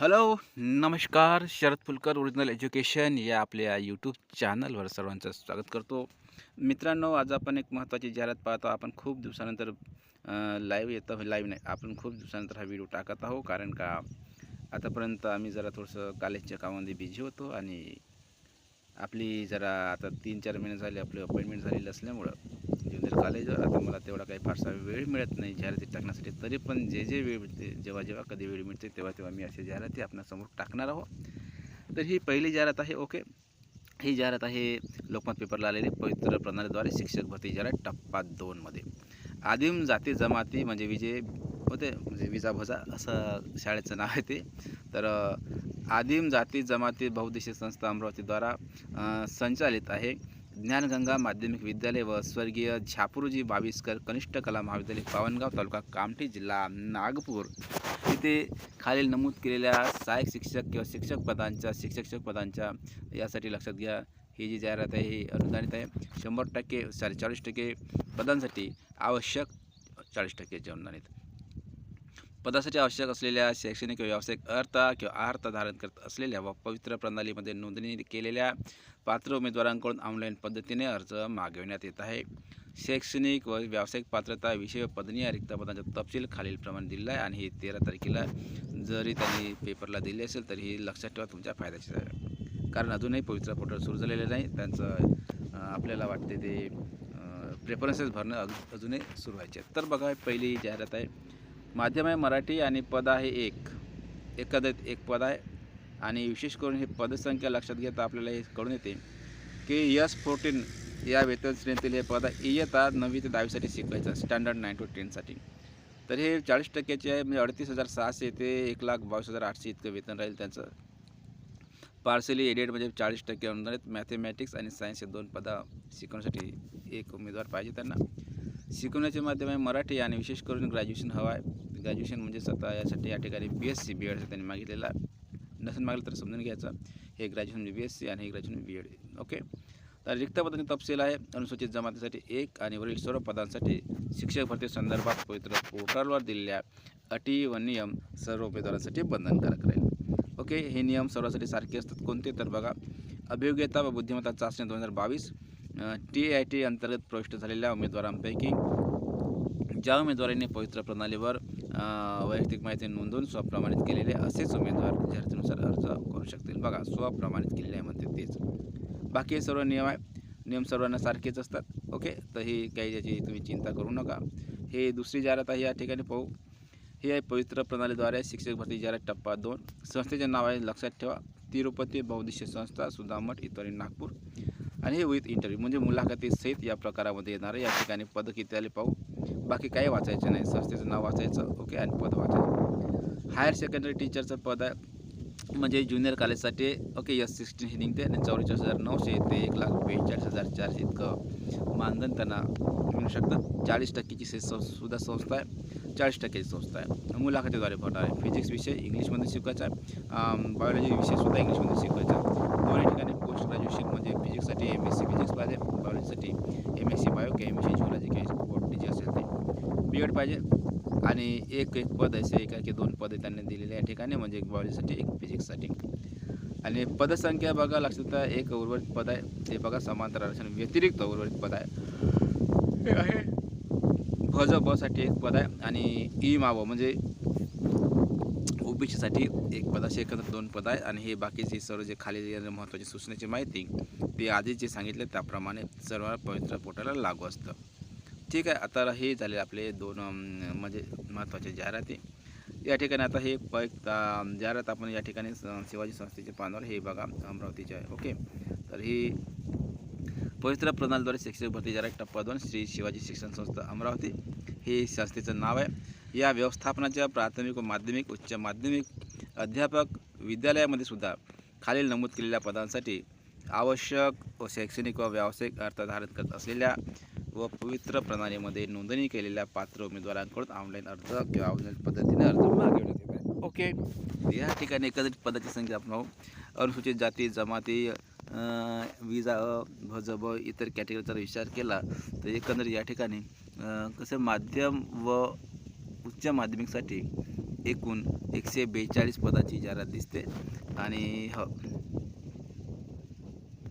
Hello नमस्कार Sharad Phulkar original education या आपल्या यूट्यूब चॅनलवर सर्वांचं स्वागत करतो. मित्रांनो आज आपण एक महत्त्वाची जाहिरात पाहतो. आपण खूप दिवसानंतर लाईव्ह येतो लाईव्ह नाही आपण खूप दिवसानंतर हा व्हिडिओ टाकत आहो कारण का आतापर्यंत आम्ही जरा थोडंसं कॉलेजच्या कामामध्ये बिझी होतो आणि आपली जरा आता तीन चार महिने झाले आपली अपॉइंटमेंट झालेली असल्यामुळं ज्युनियर कॉलेजवर आता मला तेवढा काही फारसा वेळ मिळत नाही जाहिराती टाकण्यासाठी. तरी पण जे जे वेळ मिळते जेव्हा जेव्हा कधी वेळ मिळते तेव्हा तेव्हा मी अशा जाहिराती आपल्यासमोर टाकणार आहोत. तर ही पहिली जाहिरात आहे ओके. ही जाहिरात आहे लोकमत पेपरला आलेली पवित्र प्रणालीद्वारे शिक्षक भरती जाहिरात टप्पा दोनमध्ये आदिम जाती जमाती म्हणजे विजय होते म्हणजे विजा भजा असं शाळेचं नाव आहे ते. तर आदिम जाती जमाती बहुद्देशीय संस्था अमरावतीद्वारा संचालित आहे. ज्ञानगंगा माध्यमिक विद्यालय व स्वर्गीय झापुरुजी बावीसकर कनिष्ठ कला महाविद्यालय पावनगाव तालुका कामठी जिल्हा नागपूर. इथे खालील नमूद केलेल्या सहाय्यक शिक्षक किंवा शिक्षक पदांच्या शिक्षक पदांच्या यासाठी लक्षात घ्या. ही जी जाहिरात आहे ही अनुदानित आहे. शंभर टक्के सॉरी चाळीस टक्के पदांसाठी आवश्यक चाळीस टक्केचे अनुदानित. पदासाठी आवश्यक असलेल्या शैक्षणिक व व्यावसायिक अर्थ किंवा अर्थ धारण करत असलेल्या व पवित्र प्रणालीमध्ये नोंदणी केलेल्या पात्र उमेदवारांकडून ऑनलाईन पद्धतीने अर्ज मागविण्यात येत आहे. शैक्षणिक व व्यावसायिक पात्रता विषय व पदनी या रिक्त पदांचा तपशील खालीलप्रमाणे दिला आहे आणि हे तेरा तारखेला जरी त्यांनी पेपरला दिले असेल तरी ही लक्षात ठेवा तुमच्या फायद्याचे आहे. कारण अजूनही पवित्र पोर्टल सुरू झालेलं नाही. त्यांचं आपल्याला वाटते ते प्रेफरन्सेस भरणं अजून अजूनही सुरू व्हायचे आहेत. तर बघा पहिली जाहिरात आहे. माध्यम आहे मराठी आणि पद आहे एक. एखादं एक पद आहे आणि विशेष करून हे पदसंख्या लक्षात घेता आपल्याला हे कळून येते की यस फोर्टीन या वेतन श्रेणीतील हे पद इयता नववी ते दहावीसाठी शिकवायचं स्टँडर्ड नाईन टू टेनसाठी. तर हे चाळीस टक्क्याचे आहे म्हणजे अडतीस हजार सहाशे ते एक लाख बावीस हजार आठशे इतकं वेतन राहील त्यांचं. पार्सली एडेड म्हणजे चाळीस टक्के अनुदानित मॅथेमॅटिक्स आणि सायन्स हे दोन पदा शिकवण्यासाठी एक उमेदवार पाहिजे त्यांना. शिकवण्याचे माध्यम आहे मराठी आणि विशेष करून ग्रॅज्युएशन हवं आहे. ग्रॅज्युएशन म्हणजे स्वतः यासाठी या ठिकाणी बी एस सी बी एडचा त्यांनी मागितलेला नसेल मागलं तर समजून घ्यायचं. हे ग्रॅज्युएशन म्हणजे बी एस सी आणि हे ग्रॅज्युएशन बी एड ओके तर रिक्त पदांचे तपशील आहे. अनुसूचित जमातीसाठी एक आणि वरील सर्व पदांसाठी शिक्षक भरती संदर्भात पवित्र पोर्टलवर दिलेल्या अटी व नियम सर्व उमेदवारांसाठी बंधनकारक राहील. ओके हे नियम सर्वांसाठी सारखे असतात. कोणते? तर बघा. अभियोग्यता व बुद्धिमत्ता चाचणी दोन हजार बावीस टी आय टी अंतर्गत प्रविष्ट झालेल्या उमेदवारांपैकी ज्या उमेदवारांनी पवित्र प्रणालीवर वैयक्तिक माहिती नोंदवून स्वप्रमाणित केलेले असेच उमेदवार जाहिरातीनुसार अर्ज करू शकतील. बघा स्वप्रमाणित केलेले आहे म्हणते तेच. बाकी हे सर्व नियम आहे. नियम सर्वांना सारखेच असतात. ओके? तर ही काही याची तुम्ही चिंता करू नका. हे दुसरी जाहिरात आहे या ठिकाणी पाहू. हे आहे पवित्र प्रणालीद्वारे शिक्षक भरती जाहिरात टप्पा दोन. संस्थेचे नाव आहे लक्षात ठेवा. तिरुपती बौद्धिश संस्था सुधामठ इतर नागपूर. आणि हे विथ इंटरव्ह्यू म्हणजे मुलाखतीसहित या प्रकारामध्ये येणारं. या ठिकाणी पद किती आले पाहू. बाकी काही वाचायचं नाही. संस्थेचं नाव वाचायचं. ओके आणि पद वाचायचं. हायर सेकंडरी टीचरचं पद आहे. म्हणजे ज्युनियर कॉलेजसाठी ओके यस सिक्स्टीन हे निघते. आणि चौवेचाळीस हजार नऊशे ते एक लाख बेचाळीस हजार चारशे इतकं मानधन त्यांना मिळू शकतं. चाळीस टक्केची से सुद्धा संस्था आहे. चाळीस टक्क्याची संस्था आहे. मुलाखतीद्वारे भरणार आहे. फिजिक्स विषय इंग्लिशमध्ये शिकवायचा आहे. बायोलॉजी विषयसुद्धा इंग्लिशमध्ये शिकवायचा दोन्ही ठिकाणी पोस्ट म्हणजे फिजिक्ससाठी एम एस सी फिजिक्स पाहिजे बायोलॉजीसाठी M S C bio chemistry geology के बॉटनी जे असेल ते. बी एड पाहिजे आणि एक एक पद असे एका की दोन पदे त्यांनी दिलेले या ठिकाणी म्हणजे एक बायोलॉजीसाठी एक फिजिक्ससाठी आणि पदसंख्या बघा लक्षात एक उर्वरित पद आहे ते बघा समांतर आरक्षण व्यतिरिक्त उर्वरित पद आहे. हे आहे. भज बसाठी एक पद आहे आणि ई माव म्हणजे ओबीसीसाठी एक पदाचे एकत्र दोन पद आहे आणि हे बाकीचे सर्व जे खाली महत्त्वाची सूचनेची माहिती ते आधी जे सांगितले त्याप्रमाणे सर्व पवित्र पोर्टलला लागू असतं. ठीक आहे आता हे झाले आपले दोन म्हणजे महत्त्वाचे जाहिराती. या ठिकाणी आता हे प जाहिरात आपण या ठिकाणी शिवाजी संस्थेचे पानावर हे बघा अमरावतीचे आहे. ओके? तर ही पवित्र प्रणालीद्वारे शिक्षक भरती जाहिरात टप्पा दोन श्री शिवाजी शिक्षण संस्था अमरावती. हे संस्थेचं नाव आहे. या व्यवस्थापनाच्या प्राथमिक व माध्यमिक उच्च माध्यमिक अध्यापक विद्यालयामध्ये सुद्धा खालील नमूद केलेल्या पदांसाठी आवश्यक व शैक्षणिक व व्यावसायिक अर्थ धारण करत असलेल्या व पवित्र प्रणालीमध्ये नोंदणी केलेल्या पात्र उमेदवारांकडून ऑनलाईन अर्ज किंवा ऑनलाईन पद्धतीने अर्ज मागविण्यात येत आहे ओके. या ठिकाणी एकंदरीत पदाची संख्या आपण अनुसूचित जाती जमाती विजा अ भज ब इतर कॅटेगरीचा विचार केला तर एकंदरीत या ठिकाणी कसं माध्यम व उच्च माध्यमिकसाठी एकूण एकशे बेचाळीस पदाची जाहिरात दिसते. आणि ह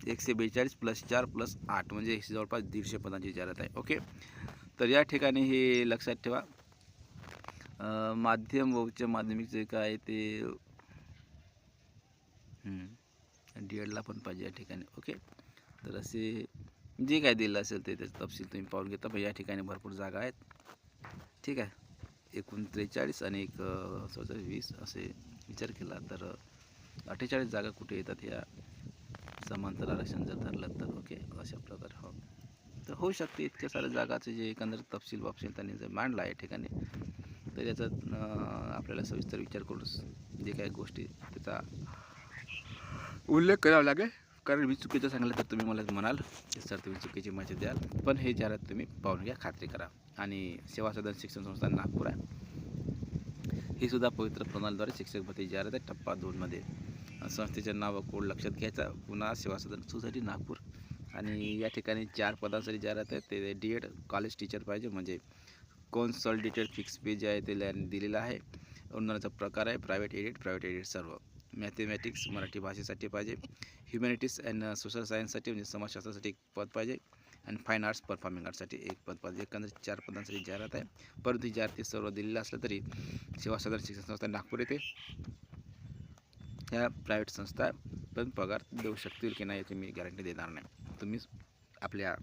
एकशे बेचाळीस प्लस चार प्लस आठ म्हणजे एकशे जवळपास दीडशे पदांची जाहिरात आहे. ओके? तर या ठिकाणी हे लक्षात ठेवा. माध्यम व उच्च माध्यमिक जे काय आहे ते डी एडला पण पाहिजे या ठिकाणी. ओके? तर असे जे काय दिलं असेल ते त्याचं तपशील तुम्ही पाहून घेता. पण या ठिकाणी भरपूर जागा आहेत. ठीक आहे? एकूण त्रेचाळीस आणि एक चौदा वीस असे विचार केला तर अठ्ठेचाळीस जागा कुठे येतात या समांतर आरक्षण जर धरलं तर? ओके अशा प्रकारे हो. तर होऊ शकते इतक्या साऱ्या जागाचे जे एकंदर तपशील वापशील त्यांनी जर मांडला आहे ठिकाणी तर याचा आपल्याला सविस्तर विचार करून जे काही गोष्टी त्याचा उल्लेख करावा लागेल. कारण मी चुकीचं सांगितलं तर तुम्ही मला म्हणाल. सर तुम्ही चुकीची माहिती द्याल. पण हे जाहिरात तुम्ही पाहून घ्या खात्री करा. आणि सेवा सदन शिक्षण संस्था नागपूर आहे. ही सुद्धा पवित्र प्रणालीद्वारे शिक्षक भरती जाहिरात आहे टप्पा दोनमध्ये संस्थेचे नाव व कोड लक्षात घ्यायचा. पुन्हा सेवा सदन सोसायटी नागपूर. आणि या ठिकाणी चार पदांसाठी जाहिरात म्हणजे आहे ते डी एड कॉलेज टीचर पाहिजे. म्हणजे कॉन्सॉलिडेटेड फिक्स पे जे आहे ते लॅन दिलेलं आहे. अनुदानाचा प्रकार आहे. प्रायव्हेट एडिट प्रायव्हेट एडिट सर्व. मॅथेमॅटिक्स मराठी भाषेसाठी पाहिजे. ह्युमॅनिटीज अँड सोशल सायन्ससाठी म्हणजे समाजशास्त्रासाठी एक पद पाहिजे. आणि फाईन आर्ट्स परफॉर्मिंग आर्टसाठी एक पद पद एकंदरीत चार पदांसाठी जाहिरात आहे. परंतु जाहिराती सर्व दिलेलं असलं तरी सेवा सदर शिक्षण संस्था नागपूर येथे ह्या प्रायव्हेट संस्था पण पगार देऊ शकतील की नाही याची मी गॅरंटी देणार नाही. तुम्ही आपल्या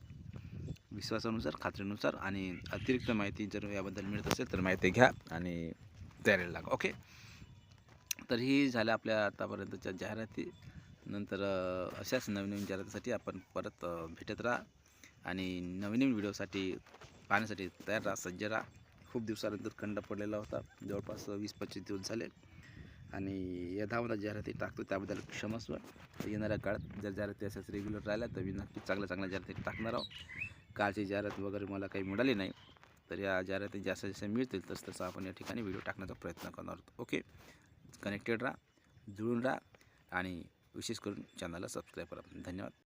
विश्वासानुसार खात्रीनुसार आणि अतिरिक्त माहिती जर याबद्दल मिळत असेल तर माहिती घ्या आणि तयारीला लागा ओके? तर ही झाल्या आपल्या आतापर्यंतच्या जाहिराती. नंतर अशाच नवीन नवीन जाहिरातीसाठी आपण परत भेटत राहा. आणि नवीन व्हिडिओसाठी पाहण्यासाठी तयार राहा सज्ज राहा. खूप दिवसानंतर खंड पडलेला होता. जवळपास वीस पंचवीस दिवस झाले. आणि या धावता जाहिराती टाकतो त्याबद्दल क्षमस्व येणाऱ्या काळात जर जाहिराती अशाच रेग्युलर राहिल्या तर मी नक्कीच चांगल्या चांगल्या जाहिराती टाकणार आहोत. कालची जाहिरात वगैरे मला काही मिळाली नाही. तर या जाहिराती जास्त जसं मिळतील तसं तसं आपण या ठिकाणी व्हिडिओ टाकण्याचा प्रयत्न करणार आहोत. ओके? कनेक्टेड राहा जुळून राहा आणि विशेष करून चॅनलला सबस्क्राईब करा. धन्यवाद.